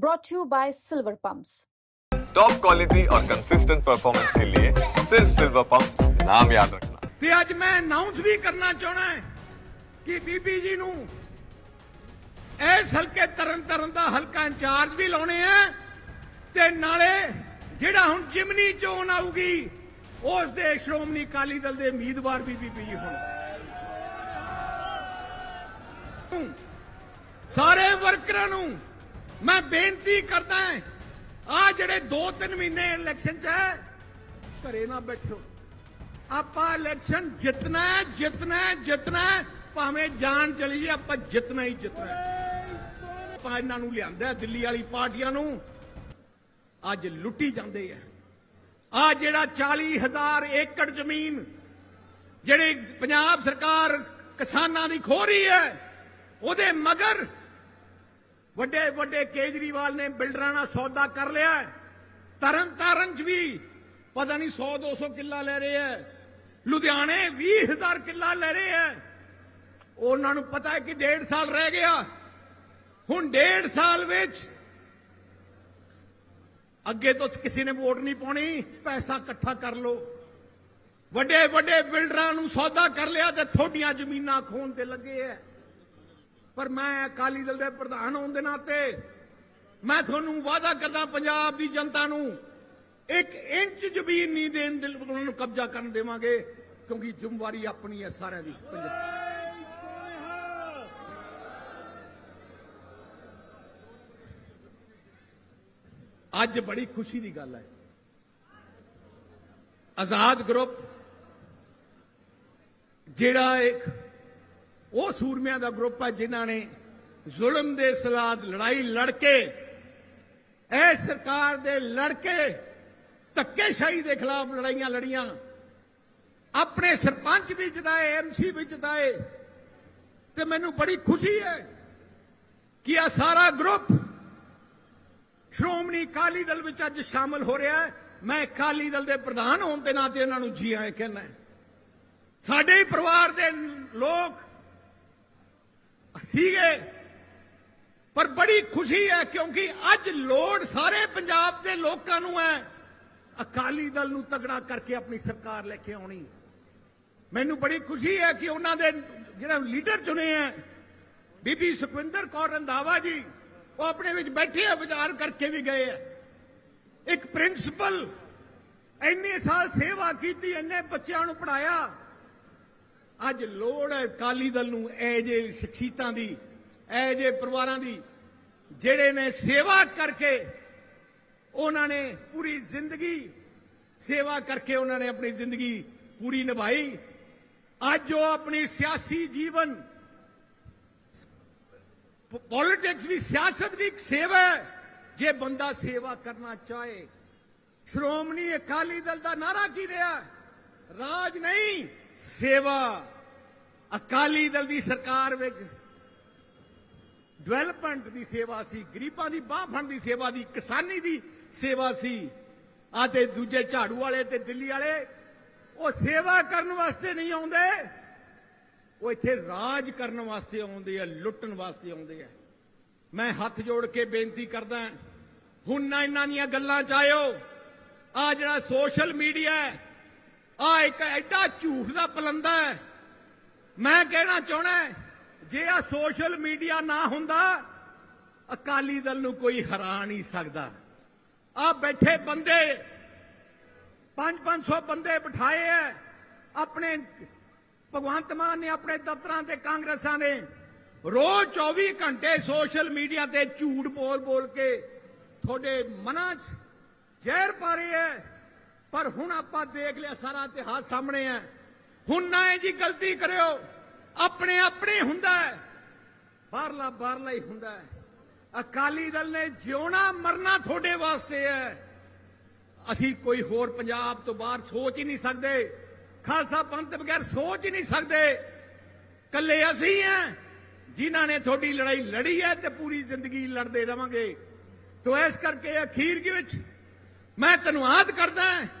brought to you by Silver Pumps. Top quality और consistent performance के लिए सिर्फ सिल्वर पंप नाम याद रखना ਤੇ ਅੱਜ ਮੈਂ ਅਨਾਉਂਸ ਵੀ ਕਰਨਾ ਚਾਹਣਾ ਹੈ ਕਿ ਬੀਬੀ ਜੀ ਨੂੰ ਇਸ ਹਲਕੇ ਤਰਨ ਤਰਨ ਦਾ ਹਲਕਾ ਇੰਚਾਰਜ ਵੀ ਲਾਉਣੇ ਆ ਤੇ ਨਾਲੇ ਜਿਹੜਾ ਹੁਣ ਜਿਮਨੀ ਚੋਣ ਆਊਗੀ ਉਸ ਦੇ ਸ਼੍ਰੋਮਣੀ ਅਕਾਲੀ ਦਲ ਦੇ ਉਮੀਦਵਾਰ ਵੀ ਬੀਬੀ ਜੀ ਹੁਣ ਸਾਰੇ ਵਰਕਰਾਂ ਨੂੰ ਮੈਂ ਬੇਨਤੀ ਕਰਦਾ ਆ ਜਿਹੜੇ 2-3 ਮਹੀਨੇ ਇਲੈਕਸ਼ਨ ਚ ਹੈ, ਘਰੇ ਨਾ ਬੈਠੋ। ਆਪਾਂ ਇਲੈਕਸ਼ਨ ਜਿੱਤਣਾ ਹੈ ਜਿੱਤਣਾ ਹੈ ਜਿੱਤਣਾ ਹੈ, ਭਾਵੇਂ ਜਾਨ ਚਲੀ ਜੇ ਆਪਾਂ ਜਿੱਤਣਾ ਹੀ ਜਿੱਤਣਾ ਆਪਾਂ ਇਹਨਾਂ ਨੂੰ ਲਿਆਂਦਾ ਦਿੱਲੀ ਵਾਲੀ ਪਾਰਟੀਆਂ ਨੂੰ। ਅੱਜ ਲੁੱਟੀ ਜਾਂਦੇ ਆ। ਆ ਜਿਹੜਾ 40000 ਏਕੜ ਜ਼ਮੀਨ, ਜਿਹੜੇ ਪੰਜਾਬ ਸਰਕਾਰ ਕਿਸਾਨਾਂ ਦੀ ਖੋ ਰਹੀ ਹੈ, ਉਹਦੇ ਮਗਰ ਵੱਡੇ ਵੱਡੇ ਕੇਜਰੀਵਾਲ ਨੇ ਬਿਲਡਰਾਂ ਨਾਲ ਸੌਦਾ ਕਰ ਲਿਆ ਹੈ। ਤਰਨ ਤਾਰਨ ਚ ਵੀ ਪਤਾ ਨਹੀਂ 100 200 ਕਿੱਲਾ ਲੈ ਰਹੇ ਹੈ। ਲੁਧਿਆਣੇ 20000 ਕਿੱਲਾ ਲੈ ਰਹੇ ਹੈ। ਉਹਨਾਂ ਨੂੰ ਪਤਾ ਹੈ ਕਿ ਡੇਢ ਸਾਲ ਰਹਿ ਗਿਆ। ਹੁਣ ਡੇਢ ਸਾਲ ਵਿੱਚ ਅੱਗੇ ਤੋਂ ਕਿਸੇ ਨੇ ਵੋਟ ਨਹੀਂ ਪਾਉਣੀ। ਪੈਸਾ ਇਕੱਠਾ ਕਰ ਲਓ। ਵੱਡੇ ਵੱਡੇ ਬਿਲਡਰਾਂ ਨੂੰ ਸੌਦਾ ਕਰ ਲਿਆ ਤੇ ਥੋਡੀਆਂ ਜ਼ਮੀਨਾਂ ਖੋਣ ਤੇ ਲੱਗੇ ਐ ਪਰ ਮੈਂ ਅਕਾਲੀ ਦਲ ਦੇ ਪ੍ਰਧਾਨ ਹੋਣ ਦੇ ਨਾਤੇ ਮੈਂ ਤੁਹਾਨੂੰ ਵਾਅਦਾ ਕਰਦਾ ਪੰਜਾਬ ਦੀ ਜਨਤਾ ਨੂੰ ਇੱਕ ਇੰਚ ਜ਼ਮੀਨ ਨਹੀਂ ਦੇਣ ਦੇ ਉਹਨਾਂ ਨੂੰ ਕਬਜ਼ਾ ਕਰਨ ਦੇਵਾਂਗੇ ਕਿਉਂਕਿ ਜ਼ਿੰਮੇਵਾਰੀ ਆਪਣੀ ਹੈ ਸਾਰਿਆਂ ਦੀ। ਪੰਜਾਬ ਅੱਜ ਬੜੀ ਖੁਸ਼ੀ ਦੀ ਗੱਲ ਹੈ। ਆਜ਼ਾਦ ਗਰੁੱਪ ਜਿਹੜਾ ਇੱਕ ਉਹ ਸੂਰਮਿਆਂ ਦਾ ਗਰੁੱਪ ਹੈ ਜਿਨ੍ਹਾਂ ਨੇ ਜ਼ੁਲਮ ਦੇ ਸਲਾਦ ਲੜਾਈ ਲੜ ਕੇ ਇਹ ਸਰਕਾਰ ਦੇ ਲੜ ਕੇ ਧੱਕੇਸ਼ਾਹੀ ਦੇ ਖਿਲਾਫ ਲੜਾਈਆਂ ਲੜੀਆਂ। ਆਪਣੇ ਸਰਪੰਚ ਵੀ ਜਿਤਾਏ ਐਮਸੀ ਵੀ ਜਿਤਾਏ। ਤੇ ਮੈਨੂੰ ਬੜੀ ਖੁਸ਼ੀ ਹੈ ਕਿ ਆ ਸਾਰਾ ਗਰੁੱਪ ਸ਼੍ਰੋਮਣੀ ਅਕਾਲੀ ਦਲ ਵਿੱਚ ਅੱਜ ਸ਼ਾਮਲ ਹੋ ਰਿਹਾ ਹੈ। ਮੈਂ ਅਕਾਲੀ ਦਲ ਦੇ ਪ੍ਰਧਾਨ ਹੋਣ ਦੇ ਨਾਤੇ ਇਹਨਾਂ ਨੂੰ ਜੀ ਆਏ ਕਹਿੰਦਾ ਸਾਡੇ ਹੀ ਪਰਿਵਾਰ ਦੇ ਲੋਕ ਸੀਗੇ। ਪਰ ਬੜੀ ਖੁਸ਼ੀ ਹੈ ਕਿਉਂਕਿ ਅੱਜ ਲੋੜ ਸਾਰੇ ਪੰਜਾਬ ਦੇ ਲੋਕਾਂ ਨੂੰ ਹੈ। ਅਕਾਲੀ ਦਲ ਨੂੰ ਤਗੜਾ ਕਰਕੇ ਆਪਣੀ ਸਰਕਾਰ ਲੈ ਕੇ ਆਉਣੀ। ਮੈਨੂੰ ਬੜੀ ਖੁਸ਼ੀ ਹੈ ਕਿ ਉਹਨਾਂ ਦੇ ਜਿਹੜਾ ਲੀਡਰ ਚੁਣੇ ਹੈ, ਬੀਬੀ ਸੁਖਵਿੰਦਰ ਕੌਰ ਰੰਧਾਵਾ ਜੀ, ਉਹ ਆਪਣੇ ਵਿੱਚ ਬੈਠੇ ਆ, ਵਿਚਾਰ ਕਰਕੇ ਵੀ ਗਏ ਆ। ਇੱਕ ਪ੍ਰਿੰਸੀਪਲ ਇੰਨੇ ਸਾਲ ਸੇਵਾ ਕੀਤੀ, ਇੰਨੇ ਬੱਚਿਆਂ ਨੂੰ ਪੜਾਇਆ ਅੱਜ ਲੋੜ ਹੈ ਅਕਾਲੀ ਦਲ ਨੂੰ ਇਹ ਜੇ ਸ਼ਖਸੀਅਤਾਂ ਦੀ, ਇਹ ਜੇ ਪਰਿਵਾਰਾਂ ਦੀ, ਜਿਹੜੇ ਨੇ ਸੇਵਾ ਕਰਕੇ ਉਹਨਾਂ ਨੇ ਪੂਰੀ ਜ਼ਿੰਦਗੀ ਸੇਵਾ ਕਰਕੇ ਉਹਨਾਂ ਨੇ ਆਪਣੀ ਜ਼ਿੰਦਗੀ ਪੂਰੀ ਨਿਭਾਈ। ਅੱਜ ਉਹ ਆਪਣੀ ਸਿਆਸੀ ਜੀਵਨ, ਪੋਲਿਟਿਕਸ ਵੀ ਸਿਆਸਤ ਵੀ ਇੱਕ ਸੇਵਾ ਹੈ। ਜੇ ਬੰਦਾ ਸੇਵਾ ਕਰਨਾ ਚਾਹੇ, ਸ਼੍ਰੋਮਣੀ ਅਕਾਲੀ ਦਲ ਦਾ ਨਾਰਾ ਕੀ ਰਿਹਾ? ਰਾਜ ਨਹੀਂ। ਸੇਵਾ ਅਕਾਲੀ ਦਲ ਦੀ ਸਰਕਾਰ ਵਿੱਚ ਡਿਵੈਲਪਮੈਂਟ ਦੀ ਸੇਵਾ ਸੀ, ਗਰੀਬਾਂ ਦੀ ਬਾਹ ਫੜਨ ਦੀ ਸੇਵਾ ਦੀ ਕਿਸਾਨੀ ਦੀ ਸੇਵਾ ਸੀ। ਆ ਤੇ ਦੂਜੇ ਝਾੜੂ ਵਾਲੇ ਤੇ ਦਿੱਲੀ ਵਾਲੇ, ਉਹ ਸੇਵਾ ਕਰਨ ਵਾਸਤੇ ਨਹੀਂ ਆਉਂਦੇ। ਉਹ ਇੱਥੇ ਰਾਜ ਕਰਨ ਵਾਸਤੇ ਆਉਂਦੇ ਆ, ਲੁੱਟਣ ਵਾਸਤੇ ਆਉਂਦੇ ਆ। ਮੈਂ ਹੱਥ ਜੋੜ ਕੇ ਬੇਨਤੀ ਕਰਦਾ ਹੁਣ ਨਾ ਇਹਨਾਂ ਦੀਆਂ ਗੱਲਾਂ ਚ ਆਇਓ। ਆ ਜਿਹੜਾ ਸੋਸ਼ਲ ਮੀਡੀਆ ਹੈ ਆ ਇੱਕ ਐਡਾ ਝੂਠ ਦਾ ਪਲੰਦਾ ਹੈ। ਮੈਂ ਕਹਿਣਾ ਚਾਹਣਾ ਜੇ ਆ ਸੋਸ਼ਲ ਮੀਡੀਆ ਨਾ ਹੁੰਦਾ, ਅਕਾਲੀ ਦਲ ਨੂੰ ਕੋਈ ਹਰਾ ਨਹੀਂ ਸਕਦਾ। ਆ ਬੈਠੇ ਬੰਦੇ 5-500 ਬੰਦੇ ਬਿਠਾਏ ਐ, ਆਪਣੇ ਭਗਵੰਤ ਮਾਨ ਨੇ, ਆਪਣੇ ਦਫ਼ਤਰਾਂ ਤੇ, ਕਾਂਗਰਸਾਂ ਨੇ। ਰੋਜ਼ 24 ਘੰਟੇ ਸੋਸ਼ਲ ਮੀਡੀਆ ਤੇ ਝੂਠ ਬੋਲ ਬੋਲ ਕੇ ਤੁਹਾਡੇ ਮਨਾਂ 'ਚ ਜ਼ਹਿਰ ਪਾ ਰਹੇ ਐ। ਪਰ ਹੁਣ ਆਪਾਂ ਦੇਖ ਲਿਆ ਸਾਰਾ ਇਤਿਹਾਸ ਸਾਹਮਣੇ ਹੈ। ਹੁਣ ਨਾ ਇਹ ਜੀ ਗਲਤੀ ਕਰਿਓ, ਆਪਣੇ ਆਪਣੇ ਹੁੰਦਾ ਹੈ। ਬਾਹਰਲਾ ਬਾਹਰਲਾ ਹੀ ਹੁੰਦਾ ਹੈ। ਅਕਾਲੀ ਦਲ ਨੇ ਜਿਉਣਾ ਮਰਨਾ ਤੁਹਾਡੇ ਵਾਸਤੇ ਹੈ। ਅਸੀਂ ਕੋਈ ਹੋਰ ਪੰਜਾਬ ਤੋਂ ਬਾਹਰ ਸੋਚ ਹੀ ਨਹੀਂ ਸਕਦੇ। ਖਾਲਸਾ ਪੰਥ ਬਗੈਰ ਸੋਚ ਹੀ ਨਹੀਂ ਸਕਦੇ। ਕੱਲੇ ਅਸੀਂ ਹਾਂ, ਜਿਨ੍ਹਾਂ ਨੇ ਤੁਹਾਡੀ ਲੜਾਈ ਲੜੀ ਹੈ ਤੇ ਪੂਰੀ ਜ਼ਿੰਦਗੀ ਲੜਦੇ ਰਵਾਂਗੇ। ਤੋ ਇਸ ਕਰਕੇ ਅਖੀਰ ਦੇ ਵਿੱਚ ਮੈਂ ਧੰਨਵਾਦ ਕਰਦਾ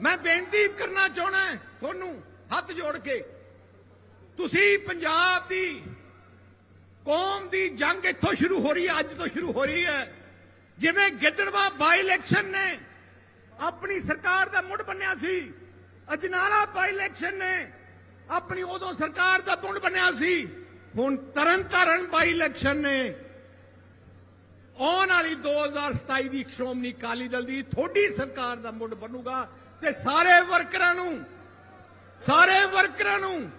ਮੈਂ ਬੇਨਤੀ ਕਰਨਾ ਚਾਹਣਾ ਤੁਹਾਨੂੰ ਹੱਥ ਜੋੜ ਕੇ। ਤੁਸੀਂ ਪੰਜਾਬ ਦੀ ਕੌਮ ਦੀ ਜੰਗ ਇੱਥੋਂ ਸ਼ੁਰੂ ਹੋ ਰਹੀ ਹੈ, ਅੱਜ ਤੋਂ ਸ਼ੁਰੂ ਹੋ ਰਹੀ ਹੈ। ਜਿਵੇਂ ਗਿੱਦੜਵਾ ਬਾਈ ਇਲੈਕਸ਼ਨ ਨੇ, ਆਪਣੀ ਸਰਕਾਰ ਦਾ ਮੁੱਢ ਬੰਨਿਆ ਸੀ। ਅਜਨਾਲਾ ਬਾਈ ਇਲੈਕਸ਼ਨ ਨੇ, ਆਪਣੀ ਉਦੋਂ ਸਰਕਾਰ ਦਾ ਮੁੱਢ ਬੰਨਿਆ ਸੀ। ਹੁਣ ਤਰਨ ਤਾਰਨ ਬਾਈ ਇਲੈਕਸ਼ਨ ਨੇ। ਆਉਣ ਵਾਲੀ 2027 ਦੀ ਸ਼੍ਰੋਮਣੀ ਅਕਾਲੀ ਦਲ ਦੀ ਥੋੜੀ ਸਰਕਾਰ ਦਾ ਮੁੱਢ ਬਣੂਗਾ ਤੇ ਸਾਰੇ ਵਰਕਰਾਂ ਨੂੰ, ਸਾਰੇ ਵਰਕਰਾਂ ਨੂੰ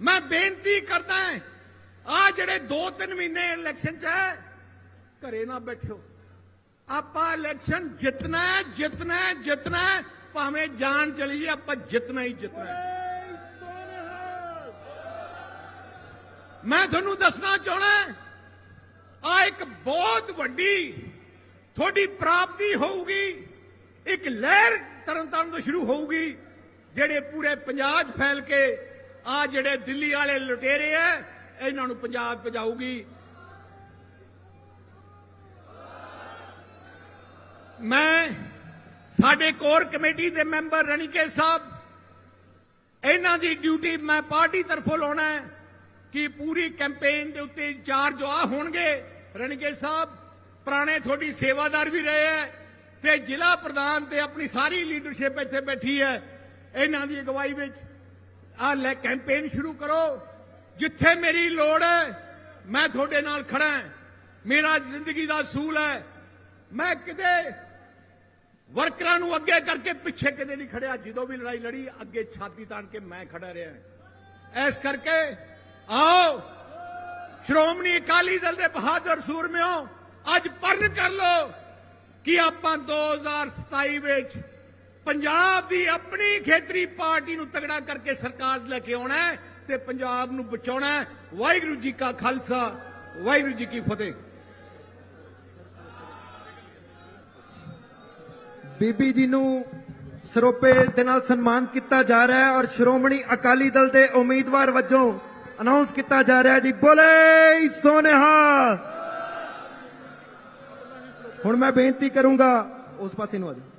ਮੈਂ ਬੇਨਤੀ ਕਰਦਾ ਆ ਜਿਹੜੇ 2-3 ਮਹੀਨੇ ਇਲੈਕਸ਼ਨ ਚ ਹੈ, ਘਰੇ ਨਾ ਬੈਠਿਓ। ਆਪਾਂ ਇਲੈਕਸ਼ਨ ਜਿੱਤਣਾ ਹੈ ਜਿੱਤਣਾ ਹੈ ਜਿੱਤਣਾ ਹੈ, ਭਾਵੇਂ ਜਾਨ ਚਲੀ ਜੇ ਆਪਾਂ ਜਿੱਤਣਾ ਹੀ ਜਿੱਤਣਾ ਹੈ। ਮੈਂ ਤੁਹਾਨੂੰ ਦੱਸਣਾ ਚਾਹਣਾ ਆ ਇੱਕ ਬਹੁਤ ਵੱਡੀ ਤੁਹਾਡੀ ਪ੍ਰਾਪਤੀ ਹੋਊਗੀ। ਇੱਕ ਲਹਿਰ ਤਰਨਤਾਰਨ ਤੋਂ ਸ਼ੁਰੂ ਹੋਊਗੀ, ਜਿਹੜੇ ਪੂਰੇ ਪੰਜਾਬ 'ਚ ਫੈਲ ਕੇ ਆ ਜਿਹੜੇ ਦਿੱਲੀ ਵਾਲੇ ਲੁਟੇਰੇ ਆ ਇਹਨਾਂ ਨੂੰ ਪੰਜਾਬ ਪਜਾਊਗੀ ਮੈਂ ਸਾਡੇ ਕੋਰ ਕਮੇਟੀ ਦੇ ਮੈਂਬਰ ਰਣੀਕੇ ਸਾਹਿਬ, ਇਹਨਾਂ ਦੀ ਡਿਊਟੀ ਮੈਂ ਪਾਰਟੀ ਤਰਫੋਂ ਲਾਉਣਾ ਹੈ ਕਿ ਪੂਰੀ ਕੈਂਪੇਨ ਦੇ ਉੱਤੇ ਇੰਚਾਰਜ ਆ ਹੋਣਗੇ ਰਣਗੇ ਸਾਹਿਬ, ਪੁਰਾਣੇ ਤੁਹਾਡੀ ਸੇਵਾਦਾਰ ਵੀ ਰਹੇ ਹੈ ਤੇ ਜ਼ਿਲ੍ਹਾ ਪ੍ਰਧਾਨ ਤੇ ਆਪਣੀ ਸਾਰੀ ਲੀਡਰਸ਼ਿਪ ਇੱਥੇ ਬੈਠੀ ਹੈ। ਇਹਨਾਂ ਦੀ ਅਗਵਾਈ ਵਿੱਚ ਆ ਲੈ ਕੈਂਪੇਨ ਸ਼ੁਰੂ ਕਰੋ। ਜਿੱਥੇ ਮੇਰੀ ਲੋੜ ਹੈ, ਮੈਂ ਤੁਹਾਡੇ ਨਾਲ ਖੜਾ ਹਾਂ। ਮੇਰਾ ਜ਼ਿੰਦਗੀ ਦਾ ਅਸੂਲ ਹੈ। ਮੈਂ ਕਿਤੇ ਵਰਕਰਾਂ ਨੂੰ ਅੱਗੇ ਕਰਕੇ ਪਿੱਛੇ ਕਿਤੇ ਨਹੀਂ ਖੜਿਆ ਜਦੋਂ ਵੀ ਲੜਾਈ ਲੜੀ, ਅੱਗੇ ਛਾਤੀ ਤਾਣ ਕੇ ਮੈਂ ਖੜਾ ਰਿਹਾ। ਇਸ ਕਰਕੇ ਆਓ ਸ਼੍ਰੋਮਣੀ ਅਕਾਲੀ ਦਲ ਦੇ ਬਹਾਦਰ ਸੂਰਮਿਓ, ਅੱਜ ਪਰਨ ਕਰ ਲੋ ਕਿ ਆਪਾਂ 2027 ਵਿੱਚ ਪੰਜਾਬ ਦੀ ਆਪਣੀ ਖੇਤਰੀ ਪਾਰਟੀ ਨੂੰ ਤਗੜਾ ਕਰਕੇ ਸਰਕਾਰ ਲੈ ਕੇ ਆਉਣਾ ਤੇ ਪੰਜਾਬ ਨੂੰ ਬਚਾਉਣਾ ਵਾਹਿਗੁਰੂ ਜੀ ਕਾ ਖਾਲਸਾ, ਵਾਹਿਗੁਰੂ ਜੀ ਕੀ ਫਤਿਹ। ਬੀਬੀ ਜੀ ਨੂੰ ਸਰੋਪੇ ਦੇ ਨਾਲ ਸਨਮਾਨ ਕੀਤਾ ਜਾ ਰਿਹਾ ਹੈ ਔਰ ਸ਼੍ਰੋਮਣੀ ਅਕਾਲੀ ਦਲ ਦੇ ਉਮੀਦਵਾਰ ਵਜੋਂ ਅਨਾਉਂਸ ਕੀਤਾ ਜਾ ਰਿਹਾ ਜੀ, ਬੋਲੇ ਸੋਨੇਹਾ। ਹੁਣ ਮੈਂ ਬੇਨਤੀ ਕਰੂੰਗਾ ਉਸ ਪਾਸੇ ਨੂੰ ਆ ਜਾਓ।